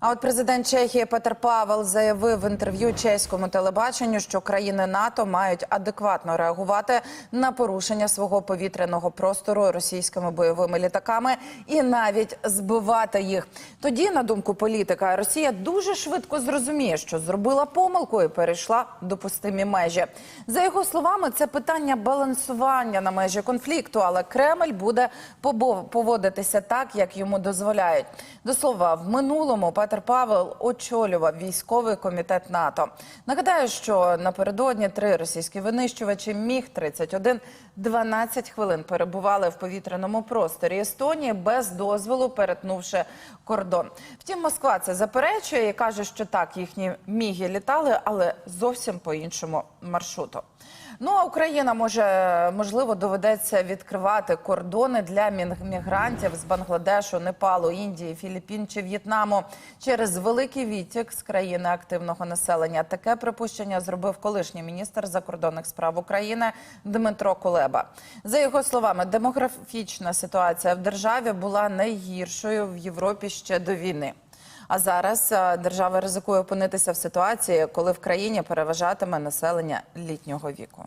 А от президент Чехії Петер Павел заявив в інтерв'ю чеському телебаченню, що країни НАТО мають адекватно реагувати на порушення свого повітряного простору російськими бойовими літаками і навіть збивати їх. Тоді, на думку політика, Росія дуже швидко зрозуміє, що зробила помилку і перейшла допустимі межі. За його словами, це питання балансування на межі конфлікту, але Кремль буде поводитися так, як йому дозволяють. До слова, в минулому Петер Павел очолював військовий комітет НАТО. Нагадаю, що напередодні три російські винищувачі міг 31 12 хвилин перебували в повітряному просторі Естонії без дозволу, перетнувши кордон. Втім, Москва це заперечує і каже, що так їхні міги літали, але зовсім по іншому маршруту. Ну а Україна може можливо доведеться відкривати кордони для мігрантів з Бангладешу, Непалу, Індії, Філіппін чи В'єтнаму через великий відтік з країни активного населення. Таке припущення зробив колишній міністр закордонних справ України Дмитро Кулеба. За його словами, демографічна ситуація в державі була найгіршою в Європі ще до війни. А зараз е, держава ризикує опинитися в ситуації, коли в країні переважатиме населення літнього віку.